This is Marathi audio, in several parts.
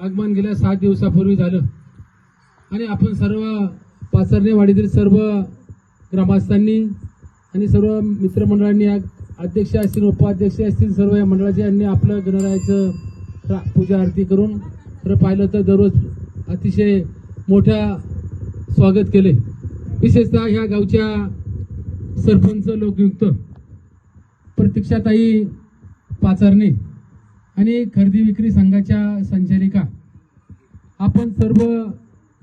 आगमन गेल्या सात दिवसापूर्वी झालं. आणि आपण सर्व पाचरणेवाडीतील सर्व ग्रामस्थांनी आणि सर्व मित्रमंडळांनी अध्यक्ष असतील उपाध्यक्ष असतील सर्व या मंडळाचे यांनी आपलं गणरायाचं पूजा आरती करून खरं पाहिलं तर दररोज अतिशय मोठ्या स्वागत केले. विशेषतः ह्या गावच्या सरपंच लोकयुक्त प्रतीक्षाताई पाचारणे आणि खरेदी विक्री संघाच्या संचालिका. आपण सर्व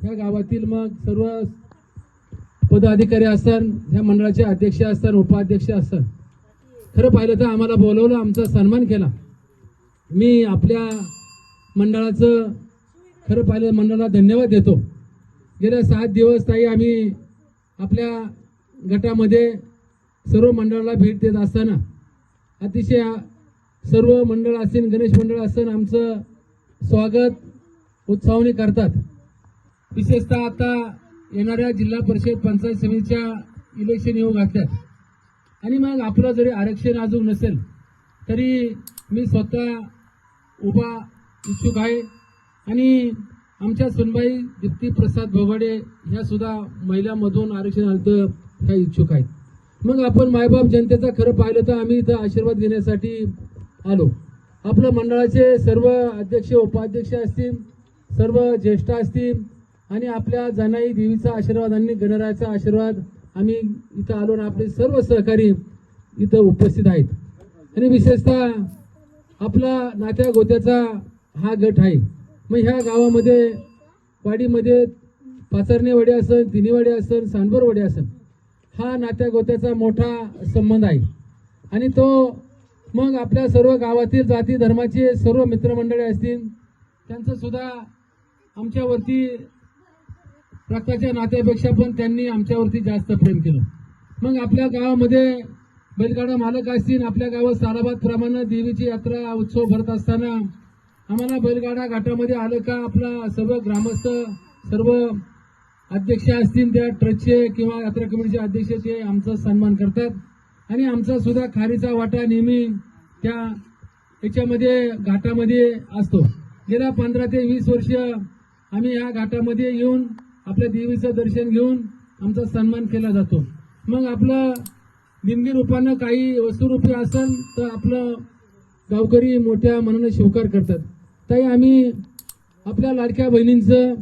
ह्या गावातील मग सर्व पदाधिकारी असतात ह्या मंडळाचे अध्यक्ष असतात उपाध्यक्ष असतात खरं पाहिलं तर आम्हाला बोलवलं आमचा सन्मान केला. मी आपल्या मंडळाचं खरं पाहिलं मंडळाला धन्यवाद देतो. गेल्या सात दिवस ताई आम्ही आपल्या गटामध्ये सर्व मंडळाला भेट देत असताना अतिशय सर्व मंडळ असतील गणेश मंडळ असेल आमचं स्वागत उत्साहाने करतात. विशेषतः आता येणाऱ्या जिल्हा परिषद पंचायत समितीच्या इलेक्शन येऊ घातल्यात आणि मग आपलं जरी आरक्षण अजून नसेल तरी मी स्वतः उभा इच्छुक आहे. आणि आमच्या सुनबाई दीप्ती प्रसाद भोगाडे ह्या सुद्धा महिलांमधून आरक्षण आणतं ह्या इच्छुक आहेत. मग आपण मायबाप जनतेचा खरं पाहिलं तर आम्ही इथं आशीर्वाद घेण्यासाठी आलो. आपल्या मंडळाचे सर्व अध्यक्ष उपाध्यक्ष असतील सर्व ज्येष्ठ असतील आणि आपल्या जनाई देवीचा आशीर्वाद आणि गणरायाचा आशीर्वाद आम्ही इथं आलो आणि आपले सर्व सहकारी इथं उपस्थित आहेत. आणि विशेषतः आपला नात्या गोत्याचा हा गट आहे. मग ह्या गावामध्ये वाडीमध्ये पाचरणेवाडी असेल तिनेवाडी असेल सांबरवाडी असन हा नात्या गोत्याचा मोठा संबंध आहे. आणि तो मग आपल्या सर्व गावातील जाती धर्माचे सर्व मित्रमंडळी असतील त्यांचंसुद्धा आमच्यावरती रक्ताच्या नात्यापेक्षा पण त्यांनी आमच्यावरती जास्त प्रेम केलं. मग आपल्या गावामध्ये बैलगाडा मालक असतील आपल्या गावात साराबाद प्रमाणे देवीची यात्रा उत्सव भरत असताना आम्हाला बैलगाडा घाटामध्ये आलं का आपला सर्व ग्रामस्थ सर्व अध्यक्ष असतील त्या ट्रस्टचे किंवा यात्रा कमिटीचे अध्यक्ष ते आमचा सन्मान करतात. आणि आमचा सुद्धा खारीचा वाटा नेहमी त्या याच्यामध्ये घाटामध्ये असतो. गेल्या पंधरा ते वीस वर्ष आम्ही या घाटामध्ये येऊन आपल्या देवीचं दर्शन घेऊन आमचा सन्मान केला जातो. मग आपलं निम्मी रूपानं काही वस्तुरूपी असेल तर आपलं गावकरी मोठ्या मनानं स्वीकार करतात. ताई आम्ही आपल्या लाडक्या बहिणींचं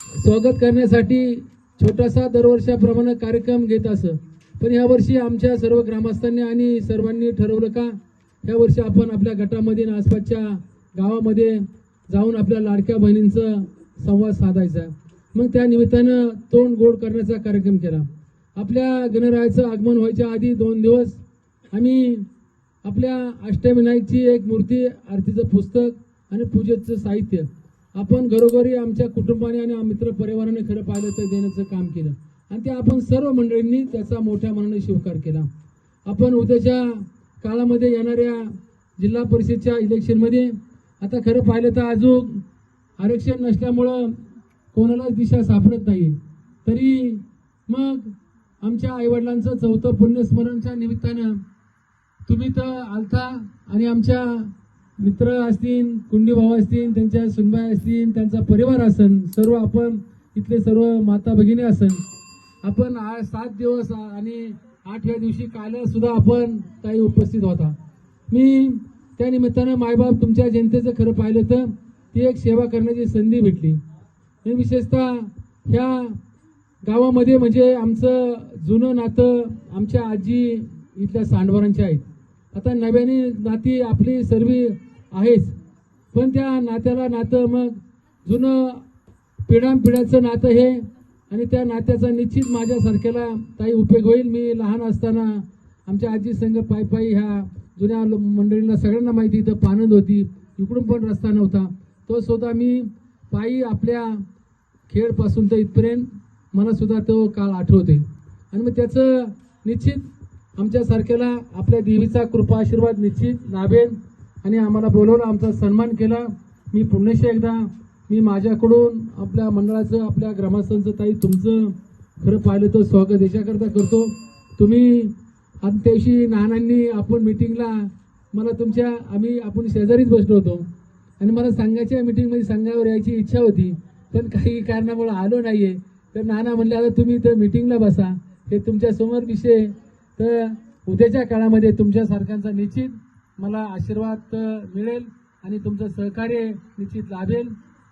स्वागत करण्यासाठी छोटासा दरवर्षाप्रमाणे कार्यक्रम घेत असं. पण यावर्षी आमच्या सर्व ग्रामस्थांनी आणि सर्वांनी ठरवलं का यावर्षी आपण आपल्या गटामध्ये आणि आसपासच्या गावामध्ये जाऊन आपल्या लाडक्या बहिणींचं संवाद साधायचा. मग त्या निमित्तानं तोंड गोड करण्याचा कार्यक्रम केला. आपल्या गणरायाचं आगमन व्हायच्या आधी दोन दिवस आम्ही आपल्या अष्टविनायकची एक मूर्ती आरतीचं पुस्तक आणि पूजेचं साहित्य. आपण घरोघरी आमच्या कुटुंबाने आणि मित्र परिवाराने खरं पाहिलं तर देण्याचं काम केलं. आणि ते आपण सर्व मंडळींनी त्याचा मोठ्या मनाने स्वीकार केला. आपण उद्याच्या काळामध्ये येणाऱ्या जिल्हा परिषदच्या इलेक्शनमध्ये आता खरं पाहिलं तर अजून आरक्षण नसल्यामुळं कोणालाच दिशा सापडत नाही तरी मग आमच्या आईवडिलांचं चौथं पुण्यस्मरणच्या निमित्तानं तुम्ही तर आलता आणि आमच्या मित्र असतील कुंडी भाऊ असतील त्यांच्या सुनबाई असतील त्यांचा परिवार असन सर्व आपण इथले सर्व माता भगिनी असन. आपण आज सात दिवस आणि आठव्या दिवशी काल सुद्धा आपण ताई उपस्थित होता. मी त्या निमित्तानं मायबाप तुमच्या जनतेचं खरं पाहिलं तर ती एक सेवा करण्याची संधी भेटली. आणि विशेषतः ह्या गावामध्ये म्हणजे आमचं जुनं नातं आमच्या आजी इथल्या सांडवरांच्या आहेत. आता नव्याने नाती आपली सर्व आहेच. पण त्या नात्याला नातं मग जुनं पिढ्यानपिढ्याचं नातं हे आणि त्या नात्याचा निश्चित माझ्यासारख्याला काही उपयोग होईल. मी लहान असताना आमच्या आजी संघ पायी पायी ह्या जुन्या मंडळींना सगळ्यांना माहिती इथं पानंद होती. इकडून पण रस्ता नव्हता. तो सुद्धा मी पायी आपल्या खेळपासून तर इथपर्यंत मला सुद्धा तो काळ आठवते आणि मग त्याचं निश्चित आमच्यासारख्याला आपल्या देवीचा कृपा आशीर्वाद निश्चित लाभेल आणि आम्हाला बोलवलं आमचा सन्मान केला. मी पुन्हा एकदा मी माझ्याकडून आपल्या मंडळाचं आपल्या ग्रामस्थांचं ताई तुमचं खरं पाहिलं तर स्वागत याच्याकरता करतो. तुम्ही आणि त्याशी नानांनी आपण मिटिंगला मला तुमच्या आम्ही आपण शेजारीच बसलो होतो. आणि मला सांगायच्या मिटिंगमध्ये सांगावर यायची इच्छा होती. पण काही कारणामुळे आलो नाहीये. तर नाना म्हणले आता तुम्ही तर मिटिंगला बसा. हे तुमच्यासमोर विषय तर उद्याच्या काळामध्ये तुमच्यासारख्यांचा निश्चित मला आशीर्वाद मिळेल आणि तुमचं सहकार्य निश्चित लाभेल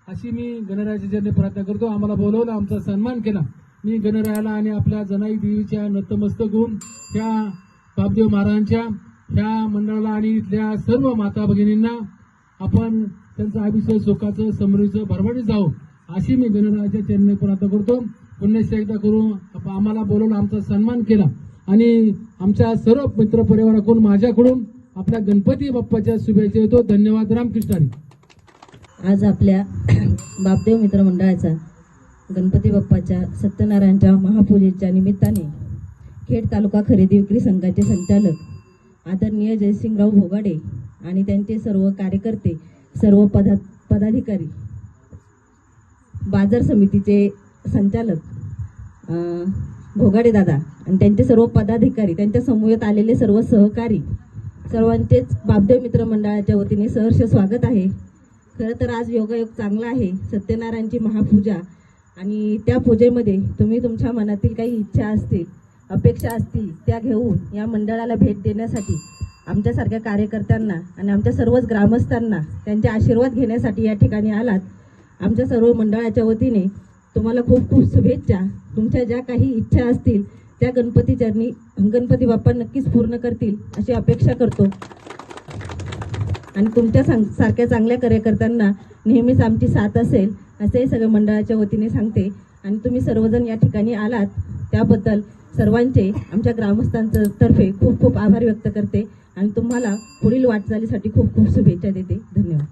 अशी मी गणराजाच्या प्रार्थना करतो. आम्हाला बोलवलं आमचा सन्मान केला. मी गणरायाला आणि आपल्या जनाई देवीच्या नतमस्तक होऊन त्या बापदेव महाराजांच्या ह्या मंडळाला आणि इथल्या सर्व माता भगिनींना आपण त्यांचं आयुष्य सुखाचं समृद्धीचं भरभरीत जावं अशी मी गणरायाच्या चरणी प्रार्थना करतो. पुन्हा एकदा करू आम्हाला बोलवून आमचा सन्मान केला. आणि आमच्या सर्व मित्र परिवाराकडून माझ्याकडून आपल्या गणपती बाप्पाच्या शुभेच्छा येतो धन्यवाद रामकृष्णारी. आज आपल्या बापदेव मित्र मंडळाचा गणपती बाप्पाच्या सत्यनारायणच्या महापूजेच्या निमित्ताने खेड तालुका खरेदी विक्री संघाचे संचालक आदरणीय जयसिंगराव भोगाडे आणि त्यांचे सर्व कार्यकर्ते सर्व पदा पदाधिकारी बाजार समितीचे संचालक भोगाडे दादा आणि त्यांचे सर्व पदाधिकारी त्यांच्या समूहात आलेले सर्व सहकारी सर्वांचेच बापदेव मित्र मंडळाच्या वतीने सहर्ष स्वागत आहे. खरं तर आज योगायोग चांगला आहे. सत्यनारायणची महापूजा आणि त्या पूजेमध्ये तुम्ही तुमच्या मनातील काही इच्छा असतील अपेक्षा असतील त्या घेऊन या मंडळाला भेट देण्यासाठी आमच्यासारख्या कार्यकर्त्यांना आणि आमच्या सर्वच ग्रामस्थांना त्यांचे आशीर्वाद घेण्यासाठी या ठिकाणी आलात. आमच्या सर्व मंडळाच्या वतीने तुम्हाला खूप खूप शुभेच्छा. तुमच्या ज्या काही इच्छा असतील त्या गणपती जर्नी गणपती बाप्पा नक्कीच पूर्ण करतील अशी अपेक्षा करतो. आणि तुमच्या सांग सारख्या चांगल्या कार्यकर्त्यांना नेहमीच आमची साथ असेल असेही सगळ्या मंडळाच्या वतीने सांगते. आणि तुम्ही सर्वजण या ठिकाणी आलात त्याबद्दल सर्वांचे आमच्या ग्रामस्थांचं तर्फे खूप खूप आभार व्यक्त करते. आणि तुम्हाला पुढील वाटचालीसाठी खूप खूप शुभेच्छा देते. धन्यवाद.